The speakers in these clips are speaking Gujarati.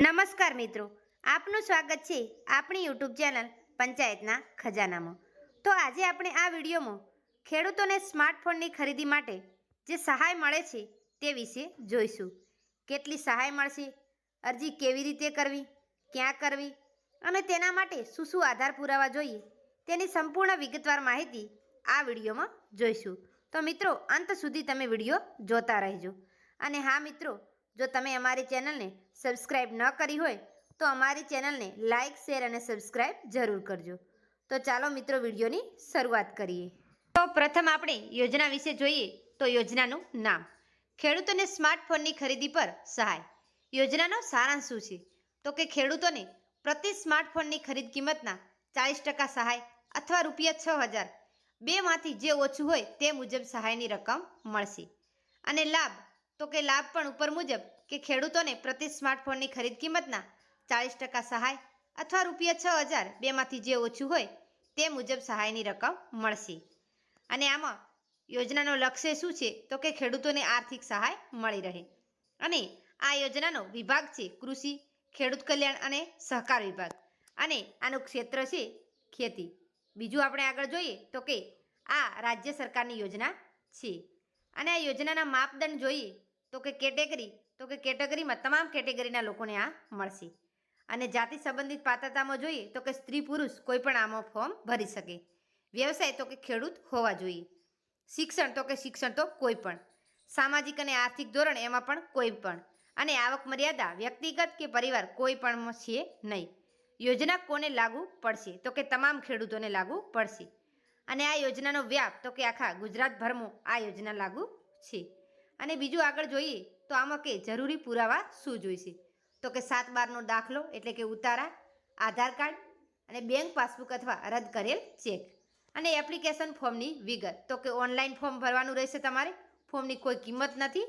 નમસ્કાર મિત્રો, આપનું સ્વાગત છે આપણી યુટ્યુબ ચેનલ પંચાયતના ખજાનામાં. તો આજે આપણે આ વિડીયોમાં ખેડૂતોને સ્માર્ટફોનની ખરીદી માટે જે સહાય મળે છે તે વિશે જોઈશું. કેટલી સહાય મળશે, અરજી કેવી રીતે કરવી, ક્યાં કરવી અને તેના માટે શું શું આધાર પુરાવા જોઈએ તેની સંપૂર્ણ વિગતવાર માહિતી આ વિડીયોમાં જોઈશું. તો મિત્રો, અંત સુધી તમે વીડિયો જોતા રહેજો. અને હા મિત્રો જો તમે અમારી ચેનલને સબસ્ક્રાઈબ ન કરી હોય, તો અમારી ચેનલને લાઇક, શેર અને સબસ્ક્રાઈબ જરૂર કરજો. તો ચાલો મિત્રો વિડીયોની શરૂઆત કરીએ. તો પ્રથમ આપણે યોજના વિશે જોઈએ, તો યોજનાનું નામ. ખેડૂતોને સ્માર્ટફોનની ખરીદી પર સહાય. યોજનાનો સારાંશ શું છે? તો કે ખેડૂતોને પ્રતિ સ્માર્ટફોનની ખરીદ કિંમતના ચાલીસ ટકા સહાય અથવા રૂપિયા છ હજાર બેમાંથી જે ઓછું હોય તે મુજબ સહાયની રકમ મળશે. અને લાભ તો કે લાભ પણ ઉપર મુજબ કે ખેડૂતોને પ્રતિ સ્માર્ટફોનની ખરીદ કિંમતના ચાળીસ ટકા સહાય અથવા રૂપિયા છ હજાર બેમાંથી જે ઓછું હોય તે મુજબ સહાયની રકમ મળશે. અને આમાં યોજનાનો લક્ષ્ય શું છે? તો કે ખેડૂતોને આર્થિક સહાય મળી રહે. અને આ યોજનાનો વિભાગ છે કૃષિ, ખેડૂત કલ્યાણ અને સહકાર વિભાગ. અને આનું ક્ષેત્ર છે ખેતી. બીજું આપણે આગળ જોઈએ તો કે આ રાજ્ય સરકારની યોજના છે. અને આ યોજનાના માપદંડ જોઈએ તો કે કેટેગરી, તો કે કેટેગરીમાં તમામ કેટેગરીના લોકોને આ મળશે. અને જાતિ સંબંધિત પાત્રતામાં જોઈએ તો કે સ્ત્રી પુરુષ કોઈ પણ આમાં ફોર્મ ભરી શકે. વ્યવસાય તો કે ખેડૂત હોવા જોઈએ. શિક્ષણ તો કે શિક્ષણ તો કોઈ પણ. સામાજિક અને આર્થિક ધોરણ એમાં પણ કોઈ પણ. અને આવક મર્યાદા, વ્યક્તિગત કે પરિવાર કોઈ પણ છે નહીં. યોજના કોને લાગુ પડશે? તો કે તમામ ખેડૂતોને લાગુ પડશે. અને આ યોજનાનો વ્યાપ તો કે આખા ગુજરાતભરમાં આ યોજના લાગુ છે. અને બીજું આગળ જોઈએ તો આમાં કે જરૂરી પુરાવા શું જોઈશે? તો કે સાત બારનો દાખલો એટલે કે ઉતારા, આધાર કાર્ડ અને બેંક પાસબુક અથવા રદ કરેલ ચેક. અને એપ્લિકેશન ફોર્મની વિગત. તો કે ઓનલાઈન ફોર્મ ભરવાનું રહેશે તમારે. ફોર્મની કોઈ કિંમત નથી.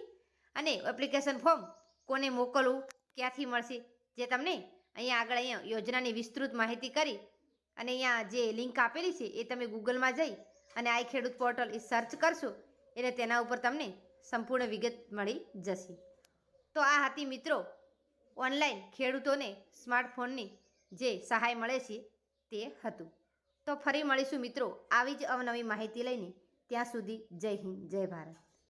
અને એપ્લિકેશન ફોર્મ કોને મોકલવું, ક્યાંથી મળશે, જે તમને અહીંયા આગળ અહીંયા યોજનાની વિસ્તૃત માહિતી કરી અને અહીંયા જે લિંક આપેલી છે એ તમે ગૂગલમાં જઈ અને આઈ ખેડૂત પોર્ટલ એ સર્ચ કરશો. એટલે તેના ઉપર તમને સંપૂર્ણ વિગત મળી જશે. તો આ હતી મિત્રો ઓનલાઈન ખેડૂતોને સ્માર્ટફોનની જે સહાય મળે છે તે હતું. તો ફરી મળીશું મિત્રો આવી જ અવનવી માહિતી લઈને. ત્યાં સુધી જય હિન્દ, જય ભારત.